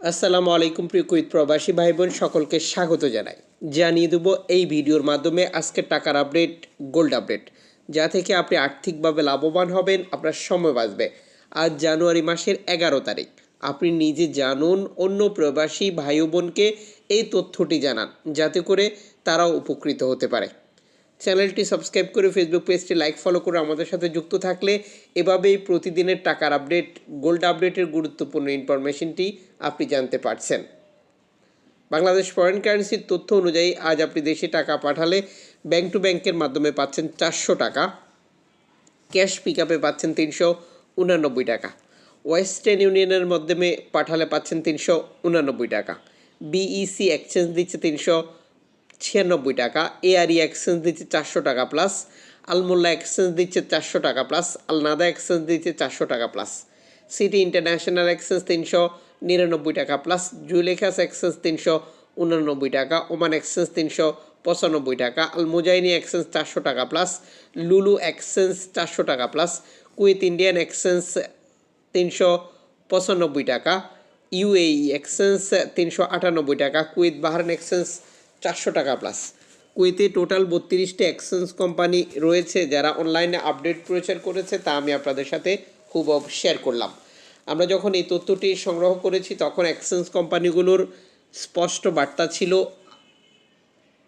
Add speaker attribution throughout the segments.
Speaker 1: আসসালামু আলাইকুম প্রিয় কুইত প্রবাসী ভাই বোন সকলকে স্বাগত জানাই। জানিয়ে দেবো এই ভিডিওর মাধ্যমে আজকের টাকার আপডেট, গোল্ড আপডেট, যা থেকে আপনি আর্থিকভাবে লাভবান হবেন, আপনার সময় বাঁচবে। আজ জানুয়ারি মাসের এগারো তারিখ। আপনি নিজে জানুন, অন্য প্রবাসী ভাই বোনকে এই তথ্যটি জানান, যাতে করে তারাও উপকৃত হতে পারে। চ্যানেলটি সাবস্ক্রাইব করে ফেসবুক পেজটি লাইক ফলো করে আমাদের সাথে যুক্ত থাকলে এভাবেই প্রতিদিনের টাকার আপডেট গোল্ড আপডেটের গুরুত্বপূর্ণ ইনফরমেশনটি আপনি জানতে পারছেন। বাংলাদেশ ফরেন কারেন্সির তথ্য অনুযায়ী আজ আপনি দেশে টাকা পাঠালে ব্যাংক টু ব্যাংকের মাধ্যমে পাচ্ছেন চারশো টাকা ক্যাশ পিক আপে পাচ্ছেন তিনশো উনানব্বই টাকা ওয়েস্টার্ন ইউনিয়নের মাধ্যমে পাঠালে পাচ্ছেন তিনশো উনানব্বই টাকা বিইসি এক্সচেঞ্জ দিচ্ছে তিনশো ছিয়ানব্বই টাকা এআরই এক্সচেঞ্জ দিচ্ছে চারশো টাকা প্লাস আলমোল্লা এক্সচেঞ্জ দিচ্ছে চারশো টাকা প্লাস আলনাদা এক্সচেঞ্জ দিচ্ছে চারশো টাকা প্লাস সিটি ইন্টারন্যাশনাল এক্সচেঞ্জ তিনশো নিরানব্বই টাকা প্লাস জুলেখাস এক্সচেঞ্জ তিনশো উনানব্বই টাকা ওমান এক্সচেঞ্জ তিনশো পঁচানব্বই টাকা আল মুজাইনি এক্সচেঞ্জ চারশো টাকা প্লাস লুলু এক্সচেঞ্জ চারশো টাকা প্লাস কুয়েত ইন্ডিয়ান এক্সচেঞ্জ তিনশো পঁচানব্বই টাকা ইউএই এক্সচেঞ্জ তিনশো আটানব্বই টাকা কুয়েত বাহারান এক্সচেঞ্জ চারশো টাকা প্লাস কুয়েতে টোটাল বত্রিশটি এক্সচেঞ্জ কোম্পানি রয়েছে যারা অনলাইনে আপডেট প্রচার করেছে, তা আমি আপনাদের সাথে খুব শেয়ার করলাম। আমরা যখন এই তথ্যটি সংগ্রহ করেছি, তখন এক্সচেঞ্জ কোম্পানিগুলোর স্পষ্ট বার্তা ছিল,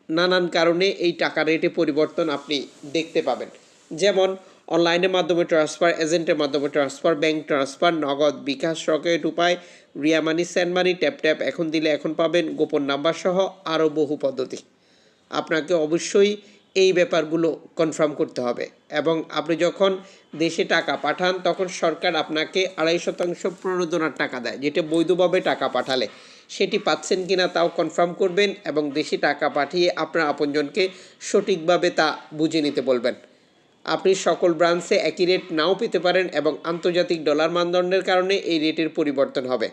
Speaker 1: নানান কারণে এই টাকা রেটে পরিবর্তন আপনি দেখতে পাবেন। যেমন অনলাইনের মাধ্যমে ট্রান্সফার, এজেন্টের মাধ্যমে transfer, bank transfer, Nagad bKash, Rocket Upay, Ria Money, send money, tap tap এখন দিলে এখন পাবেন গোপন নাম্বার সহ আরও বহু পদ্ধতি। আপনাকে অবশ্যই এই ব্যাপারগুলো কনফার্ম করতে হবে এবং আপনি যখন দেশে টাকা পাঠান তখন সরকার আপনাকে আড়াই শতাংশ প্রণোদনার টাকা দেয়, যেটা বৈধভাবে টাকা পাঠালে। সেটি পাচ্ছেন কিনা তাও কনফার্ম করবেন এবং দেশে টাকা পাঠিয়ে আপনার আপনজনকে সঠিকভাবে তা বুঝে নিতে বলবেন। আপনি সকল ব্রাঞ্চে একই রেট নাও পেতে পারেন এবং আন্তর্জাতিক ডলার মানদণ্ডের কারণে এই রেটের পরিবর্তন হবে।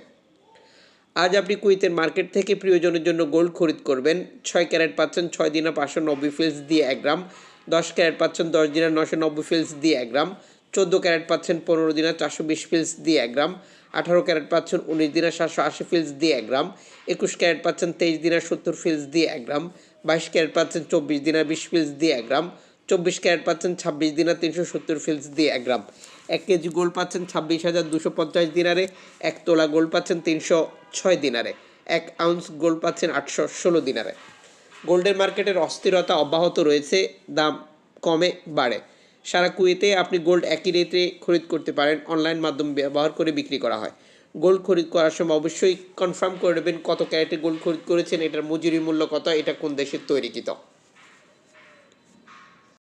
Speaker 1: আজ আপনি কুইতের মার্কেট থেকে প্রিয়জনের জন্য গোল্ড খরিদ করবেন। ছয় ক্যারেট পাচ্ছেন ছয় দিনা পাঁচশো নব্বই ফিলস দিয়ে এক গ্রাম। দশ ক্যারেট পাচ্ছেন দশ দিনা নশো নব্বই ফিলস দিয়ে এক গ্রাম। চোদ্দ ক্যারেট পাচ্ছেন পনেরো দিনা চারশো বিশ ফিলস দিয়ে এক গ্রাম। আঠারো ক্যারেট পাচ্ছেন উনিশ দিনা সাতশো আশি ফিলস দিয়ে এক গ্রাম। একুশ ক্যারেট পাচ্ছেন তেইশ দিনা সত্তর ফিলস দিয়ে এক গ্রাম। বাইশ ক্যারেট পাচ্ছেন চব্বিশ দিনা বিশ ফিলস দিয়ে এক গ্রাম। চব্বিশ ক্যারেট পাচ্ছেন, ছাব্বিশ দিনা তিনশো সত্তর ফিলস দিয়ে এক গ্রাম। এক কেজি গোল্ড পাচ্ছেন ছাব্বিশ হাজার দুশো পঞ্চাশ দিনারে। এক তোলা গোল্ড পাচ্ছেন তিনশো ছয় দিনারে। এক আউন্স গোল্ড পাচ্ছেন আটশো ষোলো দিনারে। গোল্ডের মার্কেটের অস্থিরতা অব্যাহত রয়েছে, দাম কমে বাড়ে। সারা কুয়েতে আপনি গোল্ড একই রেটে খরিদ করতে পারেন, অনলাইন মাধ্যম ব্যবহার করে বিক্রি করা হয়। গোল্ড খরিদ করার সময় অবশ্যই কনফার্ম করে নেবেন কত ক্যারেটে গোল্ড খরিদ করেছেন, এটার মজুরি মূল্য কত, এটা কোন দেশের তৈরিকৃত।